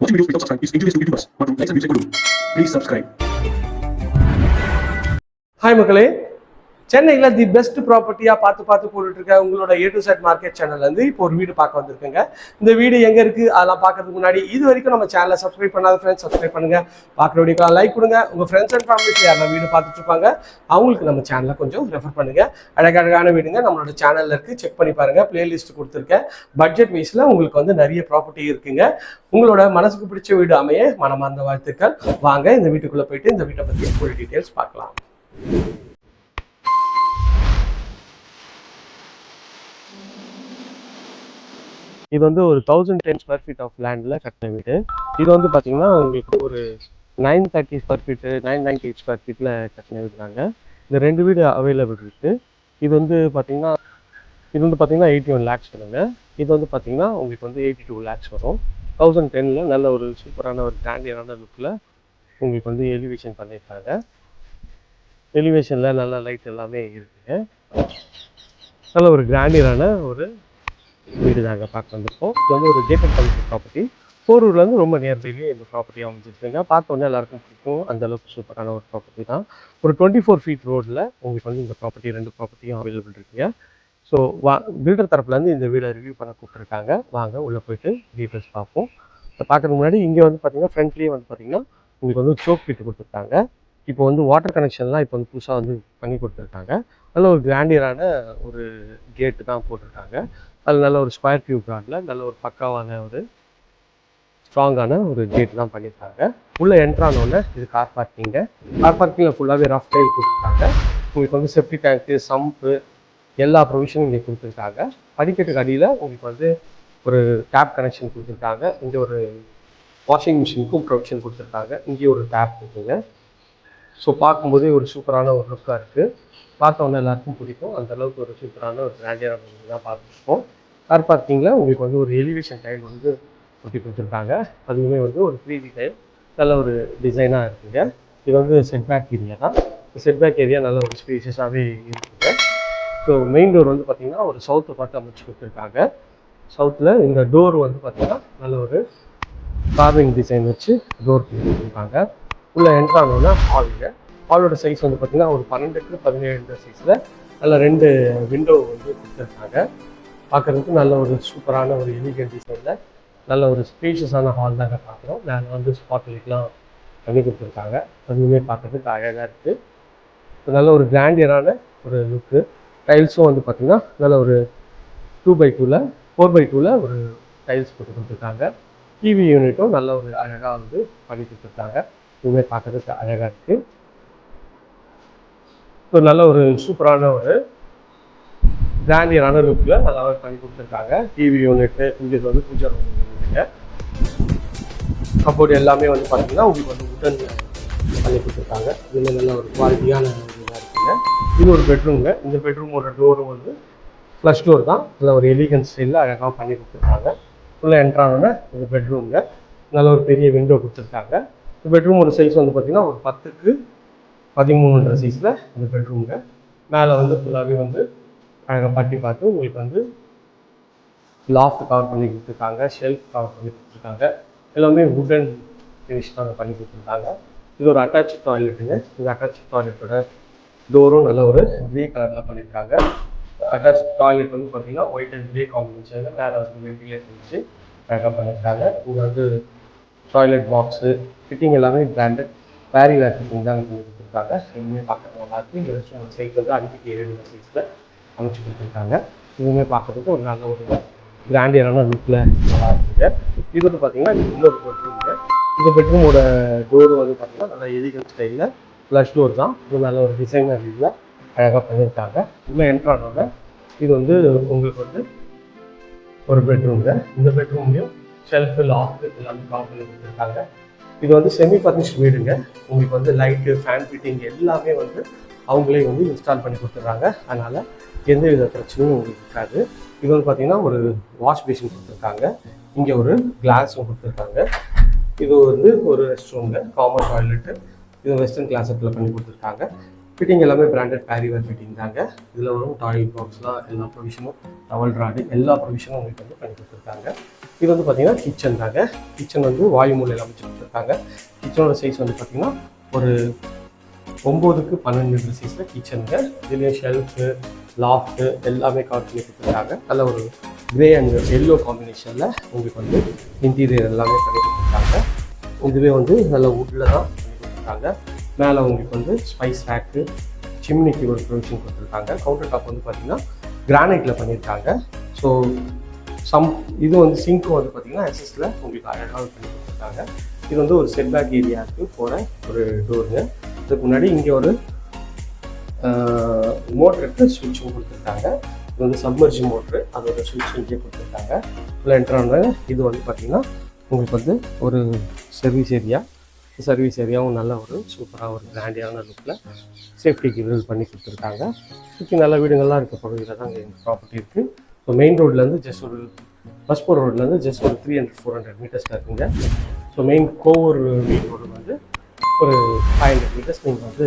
Watching videos without subscribe is injurious to YouTubers, but likes and views equal to. Please subscribe. Hi, Makale. சென்னையில் the best ப்ராப்பர்ட்டியாக பார்த்து பார்த்து போட்டுட்டு இருக்க உங்களோட A to Z market சேனல்லேருந்து இப்போ ஒரு வீடு பார்க்க வந்திருக்கேங்க. இந்த வீடு எங்கே இருக்குது அதெல்லாம் பார்க்கறதுக்கு முன்னாடி இது வரைக்கும் நம்ம சேனலை சப்ஸ்கிரைப் பண்ணாத ஃப்ரெண்ட்ஸ் சப்ஸ்கிரைப் பண்ணுங்க. பார்க்குற வீடியோக்கெல்லாம் லைக் கொடுங்க. உங்கள் ஃப்ரெண்ட்ஸ் அண்ட் ஃபேமிலிஸ் யாரெல்லாம் வீடு பார்த்துட்டு இருப்பாங்க அவங்களுக்கு நம்ம சேனலை கொஞ்சம் ரெஃபர் பண்ணுங்க. அழகழகான வீடுங்க. நம்மளோட சேனலில் இருக்குது செக் பண்ணி பாருங்கள் பிளேலிஸ்ட் கொடுத்துருக்கேன். பட்ஜெட் வைஸில் உங்களுக்கு வந்து நிறைய ப்ராப்பர்ட்டி இருக்குங்க. உங்களோட மனசுக்கு பிடிச்ச வீடு அமைய மனமார்ந்த வாழ்த்துக்கள். வாங்க இந்த வீட்டுக்குள்ளே போயிட்டு இந்த வீட்டை பற்றி ஃபுல் டீட்டெயில்ஸ் பார்க்கலாம். இது வந்து ஒரு thousand ten square feet of லேண்டில் கட்டின வீடு. இது வந்து பார்த்தீங்கன்னா உங்களுக்கு ஒரு nine thirty square feet nine ninety eight square ஃபீட்டில் கட்டின வீடுனாங்க இந்த ரெண்டு வீடு அவைலபிள் இருக்குது இது வந்து பார்த்தீங்கன்னா இது வந்து பார்த்தீங்கன்னா எயிட்டி ஒன் லேக்ஸ் வருங்க இது வந்து பார்த்தீங்கன்னா உங்களுக்கு வந்து எயிட்டி டூ லேக்ஸ் வரும் தௌசண்ட் டெனில் நல்ல ஒரு சூப்பரான ஒரு கிராண்டியரான லுக்கில் உங்களுக்கு வந்து எலிவேஷன் பண்ணியிருக்காங்க. எலிவேஷனில் நல்ல லைட் எல்லாமே இருக்குங்க நல்ல ஒரு கிராண்டியரான ஒரு வீடு தாங்க பார்க்க வந்திருக்கோம் இது வந்து ஒரு கேட்டட் கம்யூனிட்டி ப்ராப்பர்ட்டி போரூர்லேருந்து ரொம்ப நியர்பைலேயே இந்த ப்ராப்பர்ட்டியாக அமைஞ்சிருக்குங்க. பார்த்தோன்னே எல்லாருக்கும் பிடிக்கும். அந்தளவுக்கு சூப்பரான ஒரு ப்ராப்பர்ட்டி தான். ஒரு டுவெண்ட்டி ஃபோர் ஃபீட் ரோடில் உங்களுக்கு வந்து இந்த ப்ராப்பர்ட்டி ரெண்டு ப்ராப்பர்ட்டியும் அவைலபிள் இருக்குங்க. ஸோ வா பில்டர் தரப்புலேருந்து இந்த வீடை ரிவ்யூ பண்ண கூப்பிட்ருக்காங்க வாங்க உள்ளே போயிட்டு டீட்டெயில்ஸ் பார்ப்போம். இதை முன்னாடி இங்கே வந்து பார்த்தீங்கன்னா ஃப்ரண்ட்லேயே வந்து பார்த்தீங்கன்னா உங்களுக்கு வந்து சோக் பீட்டு கொடுத்துருக்காங்க. இப்போ வந்து வாட்டர் கனெக்ஷன்லாம் இப்போ வந்து புதுசாக வந்து பண்ணி கொடுத்துருக்காங்க. நல்ல ஒரு கிராண்டியரான ஒரு கேட்டு தான் போட்டிருக்காங்க. அது நல்ல ஒரு ஸ்கொயர் டியூப் பிராண்டில் நல்ல ஒரு பக்காவான ஒரு ஸ்ட்ராங்கான ஒரு கேட் தான் பண்ணியிருக்காங்க. உள்ளே என்ட்ரானோடனே இது கார் பார்க்கிங்க கார் பார்க்கிங்கில் ஃபுல்லாகவே ரஃப் டைல் கொடுத்துருக்காங்க உங்களுக்கு வந்து செப்டி டேங்க்கு சம்ப்பு எல்லா ப்ரொவிஷனும் இங்கே கொடுத்துருக்காங்க. படிக்கட்டுக்கு அடியில் உங்களுக்கு வந்து ஒரு டேப் கனெக்ஷன் கொடுத்துருக்காங்க. இங்கே ஒரு வாஷிங் மிஷினுக்கும் ப்ரொவிஷன் கொடுத்துருக்காங்க. இங்கே ஒரு டேப் இருக்குங்க. ஸோ பார்க்கும்போதே ஒரு சூப்பரான ஒரு லுக்காக இருக்குது பார்த்தவொன்னே எல்லாருக்கும் பிடிக்கும். அந்தளவுக்கு ஒரு சூப்பரான ஒரு பிராண்டியரான தான் பார்த்துருக்கோம். கார் பார்க்கிங்கில் உங்களுக்கு வந்து ஒரு எலிவேஷன் டைல் வந்து ஒட்டி கொடுத்துருக்காங்க. அதுவுமே வந்து ஒரு த்ரீ டி டைல் நல்ல ஒரு டிசைனாக இருக்குங்க. இது வந்து செட்பேக் ஏரியா தான். செட்பேக் ஏரியா நல்ல ஒரு ஸ்பேசியஸாகவே இருக்குங்க. ஸோ மெயின் டோர் வந்து பார்த்திங்கன்னா ஒரு சவுத்தை பார்த்து அமைச்சு கொடுத்துருக்காங்க. சவுத்தில் இந்த டோர் வந்து பார்த்திங்கன்னா நல்ல ஒரு கார்விங் டிசைன் வச்சு டோர் கொடுத்துருக்காங்க. உள்ளே என்ட்ரானோன்னா ஹாலுங்க ஹாலோட சைஸ் வந்து பார்த்திங்கன்னா ஒரு பன்னெண்டுக்கு பதினேழு சைஸில் நல்ல ரெண்டு விண்டோ வந்து கொடுத்துருக்காங்க. பார்க்குறதுக்கு நல்ல ஒரு சூப்பரான ஒரு எலிகன் டிசைனில் நல்ல ஒரு ஸ்பீஷியஸான ஹால் தாங்க பார்க்குறோம். நான் வந்து ஸ்பாட் லைட்லாம் பண்ணி கொடுத்துருக்காங்க. அதுவுமே பார்க்குறதுக்கு அழகாக இருக்குது நல்ல ஒரு கிராண்டியரான ஒரு லுக்கு டைல்ஸும் வந்து பார்த்திங்கன்னா நல்ல ஒரு டூ பை டூவில் ஃபோர் பை டூவில் ஒரு டைல்ஸ் போட்டு கொடுத்துருக்காங்க. டிவி யூனிட்டும் நல்ல ஒரு அழகாக வந்து பண்ணி கொடுத்துருக்காங்க. இதுவுமே பார்க்குறதுக்கு அழகாக இருக்குது ஸோ நல்ல ஒரு சூப்பரான ஒரு கிராண்டியரான லுக்கில் அதாவது பண்ணி கொடுத்துருக்காங்க டிவி யூனிட்டு இங்கே வந்து பூஜா ரூம் எல்லாமே வந்து பார்த்தீங்கன்னா உங்களுக்கு வந்து உடன் பண்ணி கொடுத்துருக்காங்க இதில் நல்ல ஒரு குவாலிட்டியான இதாக இருக்குங்க இது ஒரு பெட்ரூம்ங்க இந்த பெட்ரூமோட டோரும் வந்து ஃப்ளஷ் டோர் தான் இதில் ஒரு எலிகன்ஸ் ஸ்டைலில் அழகாக பண்ணி கொடுத்துருக்காங்க. உள்ளே என்ட்ரானோட இந்த பெட்ரூம்ங்க நல்ல ஒரு பெரிய விண்டோ கொடுத்துருக்காங்க. இந்த பெட்ரூமோட சைஸ் வந்து பார்த்தீங்கன்னா ஒரு பத்துக்கு பதிமூணுன்ற சைஸில் இந்த பெட்ரூம்ங்க மேலே வந்து ஃபுல்லாகவே வந்து அழகாக பட்டி பார்த்து உங்களுக்கு வந்து லாஃப்ட் கவர் பண்ணி கொடுத்துருக்காங்க ஷெல்ஃப் கவர் பண்ணி கொடுத்துருக்காங்க. எல்லாமே வுடன் ஃபினிஷ் தான் பண்ணி கொடுத்துருக்காங்க. இது ஒரு அட்டாச் டாய்லெட்டுங்க இந்த அட்டாச் டாய்லெட்டோட டோரும் நல்ல ஒரு க்ரே கலரில் பண்ணியிருக்காங்க அட்டாச் டாய்லெட் வந்து பார்த்தீங்கன்னா ஒயிட் அண்ட் க்ரே காம்பினேஷனில் வேறு வந்து வெண்டிலேஷன் வச்சு அழகாக பண்ணியிருக்காங்க இங்கே வந்து டாய்லெட் பாக்ஸு ஃபிட்டிங் எல்லாமே பிராண்டட் பேரி வேர் ஃபிட்டிங் தான் பண்ணி கொடுத்துருக்காங்க. எதுவுமே பார்க்க நல்லா இருக்குது இந்த ரெஸ்டாரண்ட் சைக்கிள் தான் அடிக்கடி ஏழு சைஸில் அமைச்சு கொடுத்துருக்காங்க இதுவுமே பார்க்கறதுக்கு ஒரு நல்ல ஒரு கிராண்டியரான லுக்கில் நல்லா இருக்குங்க இது வந்து பார்த்தீங்கன்னா இது இன்னொரு பெட்ரூம்ங்க இந்த பெட்ரூமோட டோர் வந்து பார்த்தீங்கன்னா நல்லா எலிகல் ஸ்டைலில் ஃப்ளஷ் டோர் தான். இது நல்ல ஒரு டிசைனர் இதில் அழகாக பண்ணியிருக்காங்க. இன்னும் என்ட்ரானோட இது வந்து உங்களுக்கு வந்து ஒரு பெட்ரூம்ங்க இந்த பெட்ரூம்லேயும் ஷெல்ஃபு லாக்கு எல்லாமே கவர் கொடுத்துருக்காங்க இது வந்து செமி ஃபர்னிஷ்ட் வீடுங்க. உங்களுக்கு வந்து லைட்டு ஃபேன் ஃபிட்டிங் எல்லாமே வந்து அவங்களே வந்து இன்ஸ்டால் பண்ணி கொடுத்துட்றாங்க. அதனால் எந்த வித பிரச்சனையும் உங்களுக்கு இருக்காது. இது வந்து பார்த்தீங்கன்னா ஒரு வாஷ் பேஷின் கொடுத்துருக்காங்க. இங்கே ஒரு கிளாஸும் கொடுத்துருக்காங்க. இது வந்து ஒரு ரெஸ்ட் ரூமில் காமன் டாய்லெட்டு இது வெஸ்டர்ன் கிளாஸத்தில் பண்ணி கொடுத்துருக்காங்க. ஃபிட்டிங் எல்லாமே பிராண்டட் பேரிவர் ஃபிட்டிங் தாங்க. இதில் வரும் டாய்லெட் பாக்ஸ்லாம் எல்லா ப்ரொவிஷனும் டவல் ராடு எல்லா ப்ரொவிஷனும் உங்களுக்கு வந்து பண்ணி கொடுத்துருக்காங்க. இது வந்து பார்த்தீங்கன்னா கிச்சன் தாங்க. கிச்சன் வந்து வாயு மூலையில் அமைச்சு கொடுத்துருக்காங்க. கிச்சனோட சைஸ் வந்து பார்த்திங்கன்னா ஒரு ஒம்போதுக்கு பன்னெண்டு மீட்டர் கிச்சனில் கிச்சனுங்க இதுலேயும் ஷெல்ஃபு லாஃப்ட்டு எல்லாமே கவர் பண்ணி கொடுத்துருக்காங்க. நல்ல ஒரு கிரே அண்ட் எல்லோ காம்பினேஷனில் உங்களுக்கு வந்து இன்டீரியர் எல்லாமே பண்ணி கொடுத்துருக்காங்க. இதுவே வந்து நல்ல வுட்டில் தான் பண்ணி கொடுத்துருக்காங்க. மேலே உங்களுக்கு வந்து ஸ்பைஸ் ரேக்கு சிம்னிக்கு ஒரு ப்ரொவிஷன் கொடுத்துருக்காங்க. கவுண்டர் டாப் வந்து பார்த்திங்கன்னா கிரானைட்டில் பண்ணியிருக்காங்க ஸோ சம் இது வந்து சிங்க்கும் வந்து பார்த்தீங்கன்னா எஸ்எஸில் உங்களுக்கு அழகாக பண்ணி கொடுத்துருக்காங்க. இது வந்து ஒரு செட்பேக் ஏரியாவுக்கு போகிற ஒரு டோருங்க இதுக்கு முன்னாடி இங்கே ஒரு மோட்டருக்கு சுவிட்சும் கொடுத்துருக்காங்க. இது வந்து சப்மர்ஜி மோட்ரு அதோட சுவிட்ச் இங்கே கொடுத்துருக்காங்க. உள்ள என்ட்ரான இது வந்து பார்த்திங்கன்னா உங்களுக்கு வந்து ஒரு சர்வீஸ் ஏரியா சர்வீஸ் ஏரியாவும் நல்ல ஒரு சூப்பராக ஒரு கிராண்டியான லுக்கில் சேஃப்டிக்கு கிரில் பண்ணி கொடுத்துருக்காங்க. சுற்றி நல்ல வீடுங்கள்லாம் இருக்க பகுதியில் தான் இங்கே ப்ராப்பர்ட்டி இருக்குது ஸோ மெயின் ரோட்லேருந்து ஜஸ்ட் ஒரு பஸ் போகிற ரோட்லேருந்து ஜஸ்ட் ஒரு த்ரீ ஹண்ட்ரட் ஃபோர் ஹண்ட்ரட் மீட்டர்ஸில் இருக்குங்க. So main Kovur main road வந்து ஒரு ஃபைவ் ஹண்ட்ரட் மீட்டர்ஸ் நீங்கள் வந்து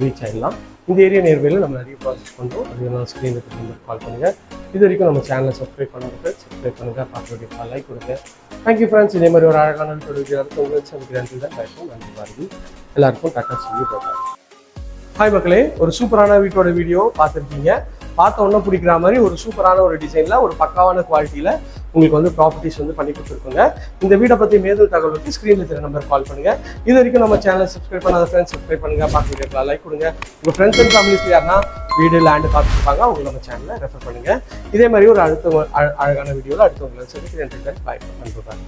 ரீச் ஆகிடலாம் இந்த ஏரியா நேர்வையில் நம்ம நிறைய ப்ராசஸ் பண்ணுறோம் அது நான் ஸ்க்ரீனுக்கு நம்பர் கால் பண்ணுங்கள் இது வரைக்கும் நம்ம சேனலை சப்ஸ்கிரைப் பண்ணுறது சப்ஸ்கிரைப் பண்ணுங்கள் பார்க்க லைக் கொடுங்க. தேங்க்யூ ஃப்ரெண்ட்ஸ் இதே மாதிரி ஒரு அழகான வீடியோ உங்களுக்கு சந்திக்கிறேன் தான் பேசுவோம் நன்றி. பாருங்கள் எல்லாருக்கும் டாட்டா சொல்லி போட்டாங்க ஹாய் மக்களே ஒரு சூப்பரான வீட்டோட வீடியோ பார்த்துருக்கீங்க. பார்த்த உடனே பிடிக்கிற மாதிரி ஒரு சூப்பரான ஒரு டிசைனில் ஒரு பக்காவான குவாலிட்டியில் உங்களுக்கு வந்து ப்ராப்பர்ட்டிஸ் வந்து பண்ணி கொடுத்துருக்கோங்க. இந்த வீடை பற்றி மேலும் தகவலுக்கு ஸ்க்ரீனில் தெரிய நம்பர் கால் பண்ணுங்கள் இது வரைக்கும் நம்ம சேனலை சப்ஸ்கிரைப் பண்ணாத ஃப்ரெண்ட்ஸ் சப்ஸ்கிரைப் பண்ணுங்கள் பார்க்க லைக் கொடுங்க. உங்கள் ஃப்ரெண்ட்ஸ் அண்ட் ஃபேமிலிஸ் யாருன்னா வீடு லேண்டு பார்த்துருப்பாங்க அவங்க நம்ம சேனலை ரெஃபர் பண்ணுங்கள் இதே மாதிரி ஒரு அடுத்த அழ- அழகான வீடியோவில் அடுத்தவங்களை சந்திக்கிறேன். பாய் பண்ணி கொடுப்பாங்க